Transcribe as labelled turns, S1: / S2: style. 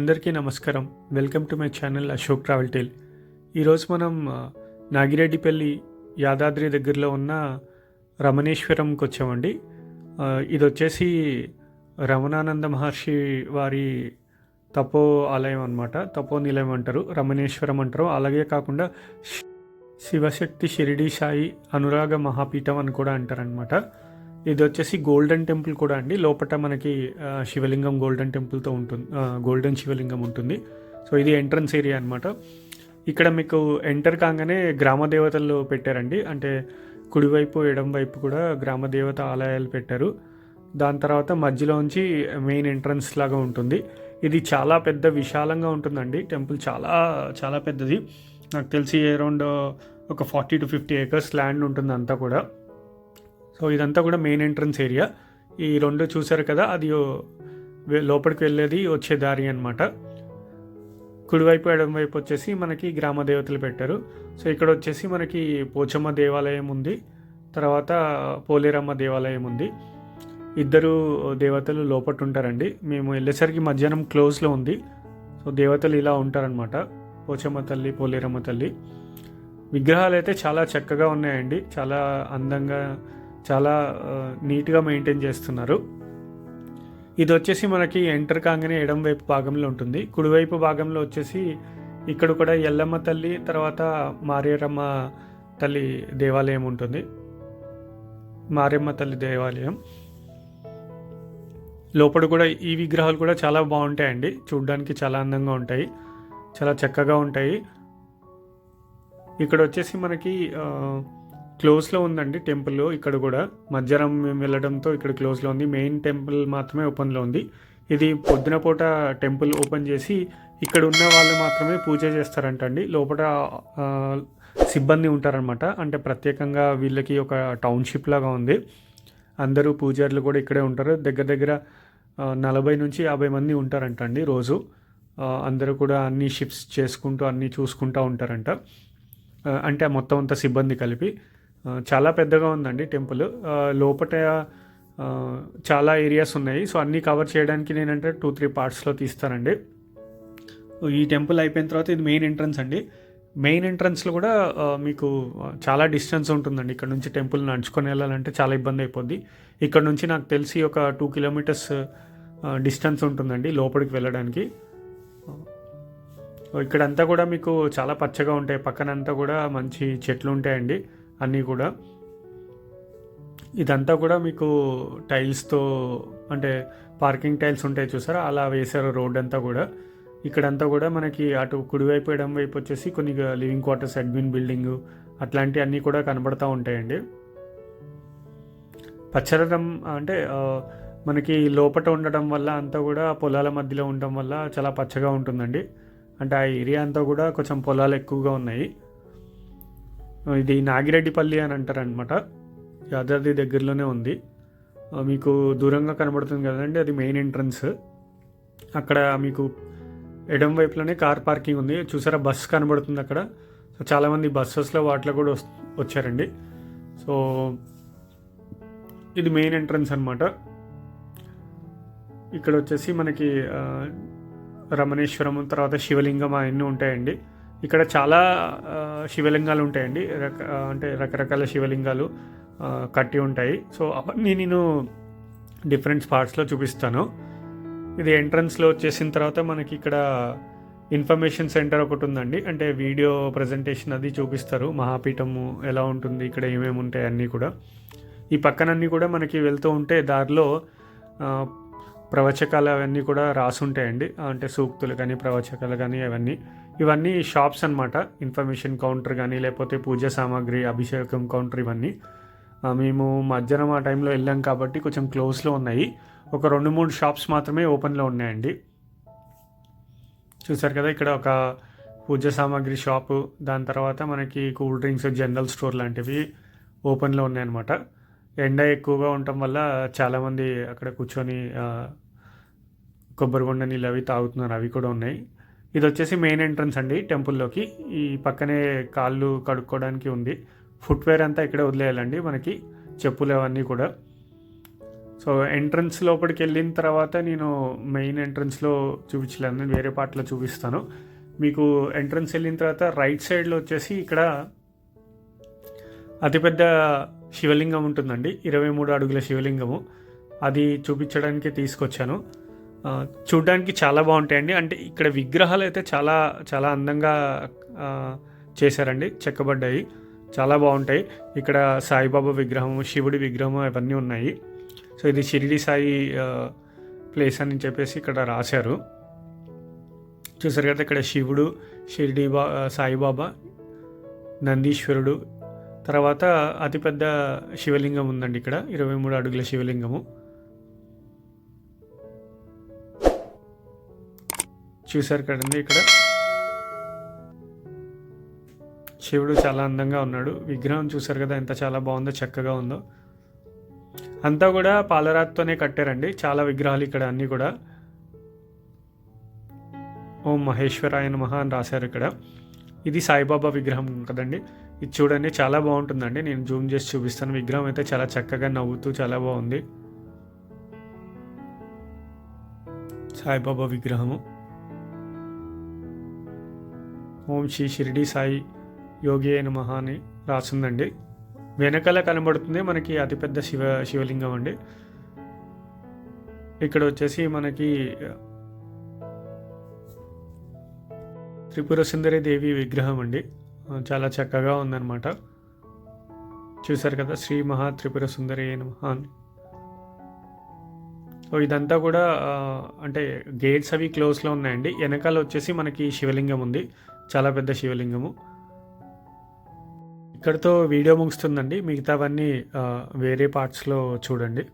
S1: అందరికీ నమస్కారం. Welcome to my channel Ashok travel tale. ఈరోజు మనం నాగిరెడ్డిపల్లి యాదాద్రి దగ్గరలో ఉన్న రమణేశ్వరంకి వచ్చామండి. ఇది వచ్చేసి రమణానంద మహర్షి వారి తపో ఆలయం అనమాట తపో నిలయం అంటారు రమణేశ్వరం అంటారు. అలాగే కాకుండా శివశక్తి షిరిడి సాయి అనురాగ మహాపీఠం అని కూడా అంటారనమాట ఇది వచ్చేసి గోల్డెన్ టెంపుల్ కూడా అండి. లోపల మనకి శివలింగం గోల్డెన్ టెంపుల్తో ఉంటుంది గోల్డెన్ శివలింగం ఉంటుంది. సో ఇది ఎంట్రన్స్ ఏరియా అనమాట ఇక్కడ మీకు ఎంటర్ కాగానే గ్రామ దేవతలు పెట్టారండి. అంటే కుడివైపు ఎడం వైపు కూడా గ్రామ దేవత ఆలయాలు పెట్టారు. దాని తర్వాత మధ్యలోంచి మెయిన్ ఎంట్రన్స్ లాగా ఉంటుంది. ఇది చాలా పెద్ద విశాలంగా ఉంటుందండి. టెంపుల్ చాలా చాలా పెద్దది. నాకు తెలిసి అరౌండ్ ఒక forty to fifty acres land ఉంటుంది అంతా కూడా. సో ఇదంతా కూడా మెయిన్ ఎంట్రన్స్ ఏరియా ఈ రెండు చూసారు కదా అది లోపలికి వెళ్ళేది వచ్చే దారి అనమాట కుడివైపు ఎడమ వైపు వచ్చేసి మనకి గ్రామ దేవతలు పెట్టారు. సో ఇక్కడ వచ్చేసి మనకి పోచమ్మ దేవాలయం ఉంది తర్వాత పోలేరమ్మ దేవాలయం ఉంది. ఇద్దరు దేవతలు లోపట ఉంటారండి. మేము వెళ్ళేసరికి మధ్యాహ్నం క్లోజ్లో ఉంది. సో దేవతలు ఇలా ఉంటారనమాట పోచమ్మ తల్లి పోలేరమ్మ తల్లి. విగ్రహాలు అయితే చాలా చక్కగా ఉన్నాయండి. చాలా అందంగా చాలా నీట్గా మెయింటైన్ చేస్తున్నారు. ఇది వచ్చేసి మనకి ఎంటర్ కాగానే ఎడం వైపు భాగంలో ఉంటుంది. కుడివైపు భాగంలో వచ్చేసి ఇక్కడ కూడా ఎల్లమ్మ తల్లి తర్వాత మారేరమ్మ తల్లి దేవాలయం ఉంటుంది. మారేమ్మ తల్లి దేవాలయం. లోపల కూడా ఈ విగ్రహాలు కూడా చాలా బాగుంటాయండి. చూడడానికి చాలా అందంగా ఉంటాయి. చాలా చక్కగా ఉంటాయి. ఇక్కడ వచ్చేసి మనకి క్లోజ్లో ఉందండి టెంపుల్ ఇక్కడ కూడా. మధ్యాహ్నం మేము వెళ్ళడంతో ఇక్కడ క్లోజ్లో ఉంది. మెయిన్ టెంపుల్ మాత్రమే ఓపెన్లో ఉంది. ఇది పొద్దున పూట టెంపుల్ ఓపెన్ చేసి ఇక్కడ ఉన్న వాళ్ళు మాత్రమే పూజ చేస్తారంట అండి లోపల సిబ్బంది ఉంటారనమాట అంటే ప్రత్యేకంగా వీళ్ళకి ఒక టౌన్షిప్ లాగా ఉంది. అందరూ పూజారులు కూడా ఇక్కడే ఉంటారు. దగ్గర దగ్గర నలభై నుంచి యాభై మంది ఉంటారంట అండి రోజు అందరూ కూడా అన్ని షిఫ్ట్స్ చేసుకుంటూ అన్నీ చూసుకుంటూ ఉంటారంట. ఆ, అంటే మొత్తం అంత సిబ్బంది కలిపి. చాలా పెద్దగా ఉందండి టెంపుల్. లోపట చాలా ఏరియాస్ ఉన్నాయి. సో అన్నీ కవర్ చేయడానికి నేనంటే టూ త్రీ పార్ట్స్లో తీస్తానండి. ఈ టెంపుల్ అయిపోయిన తర్వాత ఇది మెయిన్ ఎంట్రన్స్ అండి. మెయిన్ ఎంట్రన్స్లో కూడా మీకు చాలా డిస్టెన్స్ ఉంటుందండి. ఇక్కడ నుంచి టెంపుల్ నడుచుకొని వెళ్ళాలంటే చాలా ఇబ్బంది అయిపోద్ది. ఇక్కడ నుంచి నాకు తెలిసి ఒక టూ కిలోమీటర్స్ డిస్టెన్స్ ఉంటుందండి లోపలికి వెళ్ళడానికి. ఇక్కడంతా కూడా మీకు చాలా పచ్చగా ఉంటాయి. పక్కనంతా కూడా మంచి చెట్లు ఉంటాయండి. అన్నీ కూడా. ఇదంతా కూడా మీకు టైల్స్తో అంటే పార్కింగ్ టైల్స్ ఉంటాయి చూసారా? అలా వేశారు రోడ్ అంతా కూడా. ఇక్కడంతా కూడా మనకి అటు కుడివైపు ఎడం వైపు వచ్చేసి కొన్ని లివింగ్ క్వార్టర్స్ అడ్మిన్ బిల్డింగ్ అట్లాంటివి అన్నీ కూడా కనబడతా ఉంటాయండి. పచ్చదనం అంటే మనకి లోపట ఉండడం వల్ల అంతా కూడా పొలాల మధ్యలో ఉండడం వల్ల చాలా పచ్చగా ఉంటుందండి. అంటే ఆ ఏరియా అంతా కూడా కొంచెం పొలాలు ఎక్కువగా ఉన్నాయి. ఇది నాగిరెడ్డిపల్లి అని అంటారనమాట యాదాద్రి దగ్గరలోనే ఉంది. మీకు దూరంగా కనబడుతుంది కదండి అది మెయిన్ ఎంట్రన్స్ అక్కడ మీకు ఎడం వైపులోనే కార్ పార్కింగ్ ఉంది. చూసారా బస్ కనబడుతుంది అక్కడ. సో చాలామంది బస్సెస్లో వాటిలో కూడా వచ్చారండి. సో ఇది మెయిన్ ఎంట్రన్స్ అనమాట ఇక్కడ వచ్చేసి మనకి రమణేశ్వరం తర్వాత శివలింగం అవన్నీ ఉంటాయండి. ఇక్కడ చాలా శివలింగాలు ఉంటాయండి. రక అంటే రకరకాల శివలింగాలు కట్టి ఉంటాయి. సో అవన్నీ నేను డిఫరెంట్ స్పాట్స్లో చూపిస్తాను. ఇది ఎంట్రన్స్లో వచ్చేసిన తర్వాత మనకి ఇక్కడ ఇన్ఫర్మేషన్ సెంటర్ ఒకటి ఉందండి. అంటే వీడియో ప్రజెంటేషన్ అది చూపిస్తారు. మహాపీఠము ఎలా ఉంటుంది ఇక్కడ ఏమేమి ఉంటాయి అన్నీ కూడా. ఈ పక్కనన్నీ కూడా మనకి వెళ్తూ ఉంటే దారిలో ప్రవచకాలు అవన్నీ కూడా రాసి ఉంటాయండి అంటే సూక్తులు కానీ ప్రవచకాలు కానీ అవన్నీ. ఇవన్నీ షాప్స్ అనమాట ఇన్ఫర్మేషన్ కౌంటర్ కానీ లేకపోతే పూజ సామాగ్రి అభిషేకం కౌంటర్ ఇవన్నీ. మేము మధ్యాహ్నం ఆ టైంలో వెళ్ళాం కాబట్టి కొంచెం క్లోజ్లో ఉన్నాయి. ఒక రెండు మూడు షాప్స్ మాత్రమే ఓపెన్లో ఉన్నాయండి. చూసారు కదా ఇక్కడ ఒక పూజ సామాగ్రి షాపు దాని తర్వాత మనకి కూల్ డ్రింక్స్ జనరల్ స్టోర్ లాంటివి ఓపెన్లో ఉన్నాయన్నమాట. ఎండ ఎక్కువగా ఉండటం వల్ల చాలామంది అక్కడ కూర్చొని కొబ్బరి బొండ నీళ్ళు అవి తాగుతున్నారు. అవి కూడా ఉన్నాయి. ఇది వచ్చేసి మెయిన్ ఎంట్రన్స్ అండి టెంపుల్లోకి ఈ పక్కనే కాళ్ళు కడుక్కోవడానికి ఉంది. ఫుట్వేర్ అంతా ఇక్కడే వదిలేయాలండి మనకి. చెప్పులు అవన్నీ కూడా. సో ఎంట్రన్స్ లోపలికి వెళ్ళిన తర్వాత నేను మెయిన్ ఎంట్రన్స్లో చూపించలేను. నేను వేరే పార్ట్లో చూపిస్తాను. మీకు ఎంట్రన్స్ వెళ్ళిన తర్వాత రైట్ సైడ్లో వచ్చేసి ఇక్కడ అతిపెద్ద శివలింగం ఉంటుందండి. ఇరవై మూడు అడుగుల శివలింగము. అది చూపించడానికి తీసుకొచ్చాను. చూడ్డానికి చాలా బాగుంటాయండి. అంటే ఇక్కడ విగ్రహాలు అయితే చాలా చాలా అందంగా చేశారండి. చెక్కబడ్డాయి. చాలా బాగుంటాయి. ఇక్కడ సాయిబాబా విగ్రహం శివుడి విగ్రహం అవన్నీ ఉన్నాయి. సో ఇది షిరిడి సాయి ప్లేస్ అని చెప్పేసి ఇక్కడ రాశారు. చూసారు కదా ఇక్కడ శివుడు షిరిడి బా సాయిబాబా నందీశ్వరుడు. తర్వాత అతిపెద్ద శివలింగం ఉందండి ఇక్కడ. ఇరవై మూడు అడుగుల శివలింగము. చూశారు కదండి ఇక్కడ. శివుడు చాలా అందంగా ఉన్నాడు. విగ్రహం చూశారు కదా ఎంత చాలా బాగుందో చక్కగా ఉందో. అంతా కూడా పాలరాతితోనే కట్టారండి. చాలా విగ్రహాలు ఇక్కడ అన్నీ కూడా. ఓం మహేశ్వరాయ నమః అని రాశారు ఇక్కడ. ఇది సాయిబాబా విగ్రహం కదండి. ఇది చూడండి చాలా బాగుంటుందండి. నేను జూమ్ చేసి చూపిస్తాను. విగ్రహం అయితే చాలా చక్కగా నవ్వుతూ చాలా బాగుంది. సాయిబాబా విగ్రహము. ఓం శ్రీ షిరిడి సాయి యోగి అయిన మహా అని రాసిందండి. వెనకాల కనబడుతుంది మనకి అతిపెద్ద శివ శివలింగం అండి. ఇక్కడ వచ్చేసి మనకి త్రిపుర సుందరి దేవి విగ్రహం అండి. చాలా చక్కగా ఉందన్నమాట. చూశారు కదా శ్రీ మహా త్రిపుర సుందరి అయిన మహా అని. సో ఇదంతా కూడా అంటే గేట్స్ అవి క్లోజ్లో ఉన్నాయండి. వెనకాల వచ్చేసి మనకి శివలింగం ఉంది. చాలా పెద్ద శివలింగము. ఇక్కడితో వీడియో ముగుస్తుందండి. మిగతావన్నీ వేరే పార్ట్స్లో చూడండి.